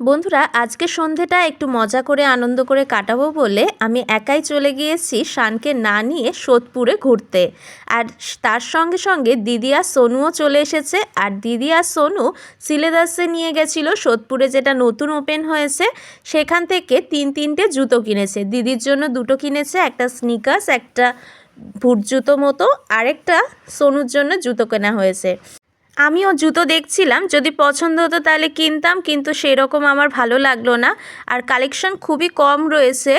বন্ধুরা, আজকে সন্ধেটা একটু মজা করে, আনন্দ করে কাটাবো বলে আমি একাই চলে গিয়েছি শানকে না নিয়ে সোদপুরে ঘুরতে। আর তার সঙ্গে সঙ্গে দিদি আর সোনুও চলে এসেছে। আর দিদি আর সোনু সিলেদাসে নিয়ে গেছিল সোদপুরে যেটা নতুন ওপেন হয়েছে, সেখান থেকে তিন তিনটে জুতো কিনেছে। দিদির জন্য দুটো কিনেছে, একটা স্নিকার্স, একটা ভুট জুতো মতো, আরেকটা সোনুর জন্য জুতো কেনা হয়েছে। আমিও জুতো দেখছিলাম, যদি পছন্দ হতো তাহলে কিনতাম, কিন্তু সেরকম আমার ভালো লাগল না। আর কালেকশন খুবই কম রয়েছে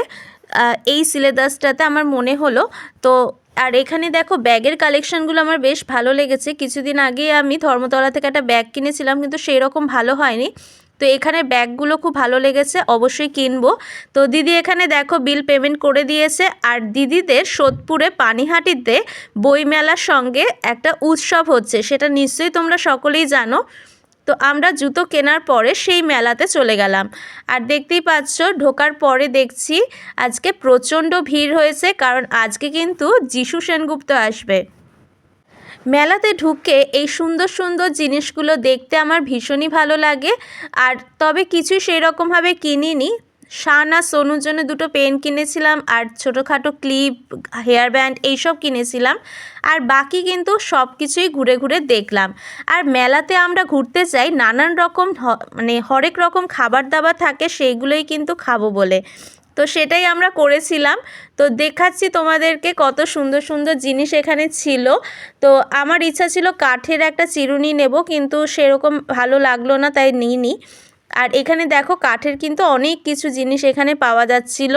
এই সিলেবাসটাতে আমার মনে হলো। তো, আর এখানে দেখো, ব্যাগের কালেকশানগুলো আমার বেশ ভালো লেগেছে। কিছুদিন আগে আমি ধর্মতলা থেকে একটা ব্যাগ কিনেছিলাম, কিন্তু সেই রকম ভালো হয়নি। তো এখানে ব্যাগগুলো খুব ভালো লেগেছে, অবশ্যই কিনবো। তো দিদি এখানে দেখো বিল পেমেন্ট করে দিয়েছে, আর দিদিদের সোদপুরে পানিহাটিতে বইমেলার সঙ্গে একটা উৎসব হচ্ছে, সেটা নিশ্চয়ই তোমরা সকলেই জানো। তো আমরা জুতো কেনার পরে সেই মেলাতে চলে গেলাম। আর দেখতেই পাচ্ছ, ঢোকার পরে দেখছি আজকে প্রচণ্ড ভিড় হয়েছে, কারণ আজকে কিন্তু যিশু সেনগুপ্ত আসবে। মেলাতে ঢুকে এই সুন্দর সুন্দর জিনিসগুলো দেখতে আমার ভীষণই ভালো লাগে। আর তবে কিছু সেই রকমভাবে কিনিনি। শান আর সোনুর জন্য দুটো পেন কিনেছিলাম আর ছোটোখাটো ক্লিপ, হেয়ার ব্যান্ড এইসব কিনেছিলাম। আর বাকি কিন্তু সব কিছুই ঘুরে ঘুরে দেখলাম। আর মেলাতে আমরা ঘুরতে চাই নানান রকম মানে হরেক রকম খাবার দাবার থাকে সেইগুলোই কিন্তু খাব বলে। তো সেটাই আমরা করেছিলাম। তো দেখাচ্ছি তোমাদেরকে কত সুন্দর সুন্দর জিনিস এখানে ছিল। তো আমার ইচ্ছা ছিল কাঠের একটা চিরুনি নেব, কিন্তু সেরকম ভালো লাগল না, তাই নিইনি। আর এখানে দেখো কাঠের কিন্তু অনেক কিছু জিনিস এখানে পাওয়া যাচ্ছিল।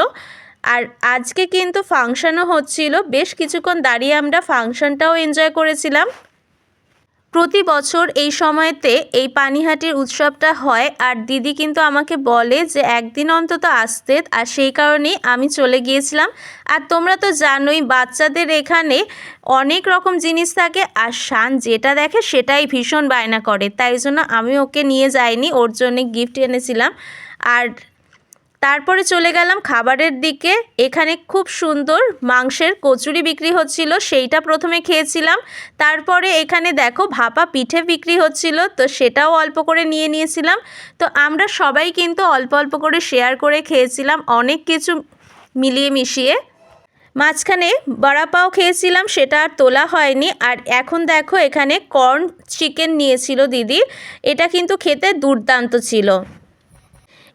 আর আজকে কিন্তু ফাংশনও হচ্ছিল। বেশ কিছুক্ষণ দাঁড়িয়ে আমরা ফাংশনটাও এনজয় করেছিলাম। প্রতি বছর এই সময়তে এই পানিহাটির উৎসবটা হয়, আর দিদি কিন্তু আমাকে বলে যে একদিন অন্তত আসতে, আর সেই কারণেই আমি চলে গিয়েছিলাম। আর তোমরা তো জানোই, বাচ্চাদের এখানে অনেক রকম জিনিস থাকে, আর শান যেটা দেখে সেটাই ভীষণ বায়না করে। তাই জন্য আমি ওকে নিয়ে যাইনি, ওর জন্য গিফট এনেছিলাম। আর তারপরে চলে গেলাম খাবারের দিকে। এখানে খুব সুন্দর মাংসের কচুরি বিক্রি হচ্ছিল, সেইটা প্রথমে খেয়েছিলাম। তারপরে এখানে দেখো ভাপা পিঠে বিক্রি হচ্ছিল, তো সেটাও অল্প করে নিয়ে নিয়েছিলাম। তো আমরা সবাই কিন্তু অল্প অল্প করে শেয়ার করে খেয়েছিলাম, অনেক কিছু মিলিয়ে মিশিয়ে। মাঝখানে বড়াপাও খেয়েছিলাম, সেটা আর তোলা হয়নি। আর এখন দেখো এখানে কর্ন চিকেন নিয়েছিল দিদি। এটা কিন্তু খেতে দুর্দান্ত ছিল।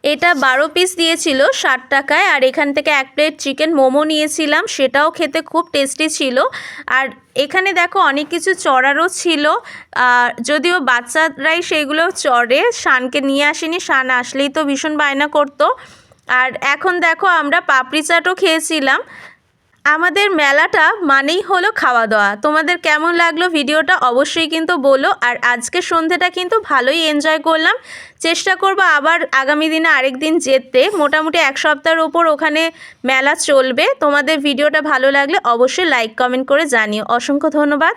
এটা বারো পিস দিয়েছিল ষাট টাকায়, আর এখান থেকে এক প্লেট চিকেন মোমো নিয়েছিলাম, সেটাও খেতে খুব টেস্টি ছিল। আর এখানে দেখো অনেক কিছু চড়ারও ছিল, আর যদিও বাচ্চারাই সেগুলো চড়ে, শানকে নিয়ে আসেনি, শান আসলেই তো ভীষণ বায়না করতো। আর এখন দেখো আমরা পাপড়ি চাটও খেয়েছিলাম আমাদের মেলাটা মানেই হলো খাওয়া দাওয়া। তোমাদের কেমন লাগল ভিডিওটা অবশ্যই কিন্তু বলো। আর আজকে সন্ধেটা কিন্তু ভালোই এনজয় করলাম। চেষ্টা করব আবার আগামী দিনে আরেক দিন যেতে। মোটামুটি এক সপ্তাহের ওপর ওখানে মেলা চলবে। তোমাদের ভিডিওটা ভালো লাগলে অবশ্যই লাইক কমেন্ট করে জানিও। অসংখ্য ধন্যবাদ।